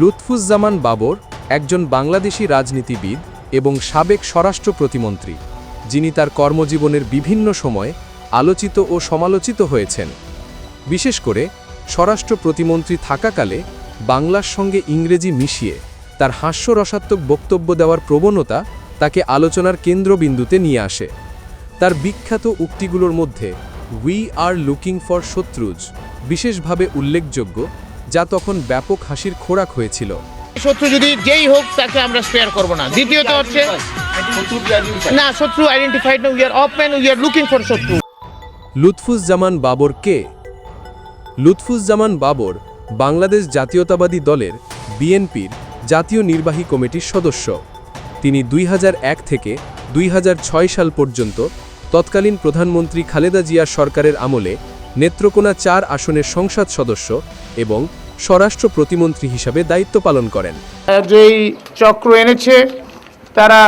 লুৎফুজ্জামান বাবর একজন বাংলাদেশী রাজনীতিবিদ এবং সাবেক স্বরাষ্ট্র প্রতিমন্ত্রী, যিনি তার কর্মজীবনের বিভিন্ন সময়ে আলোচিত ও সমালোচিত হয়েছেন। বিশেষ করে স্বরাষ্ট্র প্রতিমন্ত্রী থাকাকালে বাংলার সঙ্গে ইংরেজি মিশিয়ে তার হাস্যরসাত্মক বক্তব্য দেওয়ার প্রবণতা তাকে আলোচনার কেন্দ্রবিন্দুতে নিয়ে আসে। তার বিখ্যাত উক্তিগুলোর মধ্যে উই আর লুকিং ফর শত্রুজ বিশেষভাবে উল্লেখযোগ্য যা তখন ব্যাপক হাসির খোরাক হয়েছিল। শত্রু যদি যেই হোক তাকে আমরা স্পেয়ার করব না। দ্বিতীয়ত হচ্ছে না শত্রু আইডেন্টিফাইড না we are open we are looking for শত্রু। লুৎফুজ্জামান বাবর কে? লুৎফুজ্জামান বাবর বাংলাদেশ জাতীয়তাবাদী দলের বিএনপির জাতীয় নির্বাহী কমিটির সদস্য। তিনি দুই হাজার এক থেকে দুই হাজার ছয় সাল পর্যন্ত তৎকালীন প্রধানমন্ত্রী খালেদা জিয়া সরকারের আমলে নেত্রকোনা চার আসনের সংসদ সদস্য এবং স্বরাষ্ট্র প্রতিমন্ত্রী হিসাবে দায়িত্ব পালন করেন। যেই চক্র এনেছে তারা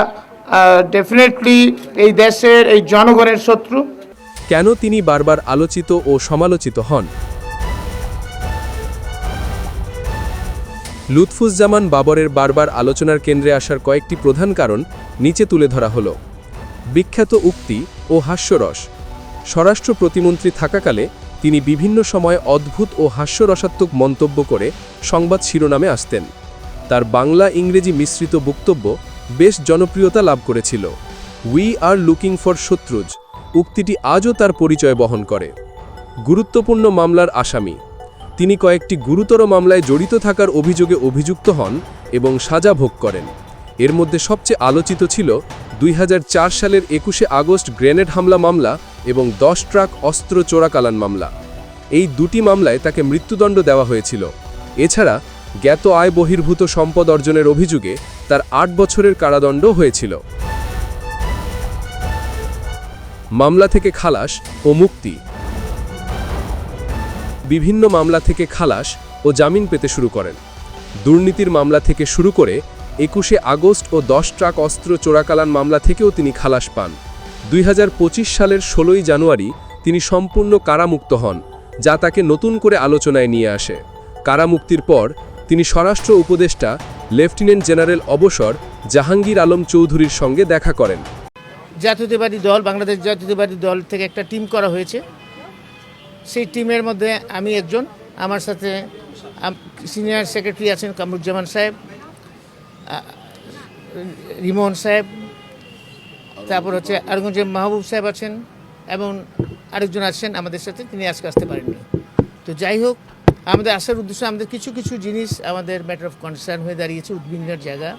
ডেফিনেটলি এই দেশের এই জনগণের শত্রু। কেন তিনি বারবার আলোচিত ও সমালোচিত হন? লুৎফুজ্জামান বাবরের বারবার আলোচনার কেন্দ্রে আসার কয়েকটি প্রধান কারণ নিচে তুলে ধরা হল। বিখ্যাত উক্তি ও হাস্যরস। স্বরাষ্ট্র প্রতিমন্ত্রী থাকাকালে তিনি বিভিন্ন সময় অদ্ভুত ও হাস্যরসাত্মক মন্তব্য করে সংবাদ শিরোনামে আসতেন। তার বাংলা ইংরেজি মিশ্রিত বক্তব্য বেশ জনপ্রিয়তা লাভ করেছিল। উই আর লুকিং ফর শত্রুজ উক্তিটি আজও তার পরিচয় বহন করে। গুরুত্বপূর্ণ মামলার আসামি। তিনি কয়েকটি গুরুতর মামলায় জড়িত থাকার অভিযোগে অভিযুক্ত হন এবং সাজা ভোগ করেন। এর মধ্যে সবচেয়ে আলোচিত ছিল দুই সালের একুশে আগস্ট গ্রেনেড হামলা মামলা এবং দশ ট্রাক অস্ত্র চোরাকালান মামলা। এই দুটি মামলায় তাকে মৃত্যুদণ্ড দেওয়া হয়েছিল। এছাড়া জ্ঞাত আয় বহির্ভূত সম্পদ অর্জনের অভিযোগে তার আট বছরের কারাদণ্ড হয়েছিল। মামলা থেকে খালাস ও মুক্তি। বিভিন্ন মামলা থেকে খালাস ও জামিন পেতে শুরু করেন। দুর্নীতির মামলা থেকে শুরু করে একুশে আগস্ট ও দশ ট্রাক অস্ত্র চোরাকালান মামলা থেকেও তিনি খালাস পান। দুই হাজার পঁচিশ সালের ষোলোই জানুয়ারি তিনি সম্পূর্ণ কারামুক্ত হন, যা তাকে নতুন করে আলোচনায় নিয়ে আসে। কারামুক্তির পর তিনি স্বরাষ্ট্র উপদেষ্টা, লেফটেন্যান্ট জেনারেল অবসর, জাহাঙ্গীর আলম চৌধুরীর সঙ্গে দেখা করেন। জাতীয়তাবাদী দল, বাংলাদেশ জাতীয়তাবাদী দল থেকে একটা টিম করা হয়েছে। সেই টিমের মধ্যে আমি একজন। আমার সাথে সিনিয়র সেক্রেটারি আছেন কামরুজ্জামান সাহেব। রিমন সাহেব, তারপর হচ্ছে আরগঞ্জের মাহবুব সাহেব আছেন এবং আরেকজন আছেন আমাদের সাথে, তিনি আজকে আসতে পারেননি। তো যাই হোক, আমাদের আসার উদ্দেশ্য আমাদের কিছু কিছু জিনিস আমাদের ম্যাটার অফ কনসার্ন হয়ে দাঁড়িয়েছে উদ্বিগ্নের জায়গা,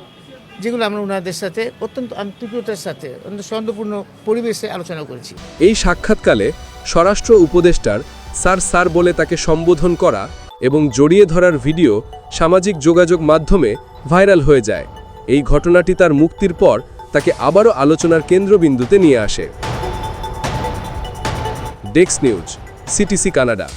যেগুলো আমরা ওনাদের সাথে অত্যন্ত আন্তরিকতার সাথে, অত্যন্ত সন্দেহপূর্ণ পরিবেশে আলোচনা করেছি। এই সাক্ষাৎকালে স্বরাষ্ট্র উপদেষ্টার স্যার স্যার বলে তাকে সম্বোধন করা এবং জড়িয়ে ধরার ভিডিও সামাজিক যোগাযোগ মাধ্যমে ভাইরাল হয়ে যায়। এই ঘটনাটি তার মুক্তির পর তাকে আবারও আলোচনার কেন্দ্রবিন্দুতে নিয়ে আসে। ডেক্স নিউজ, সিটিসি কানাডা।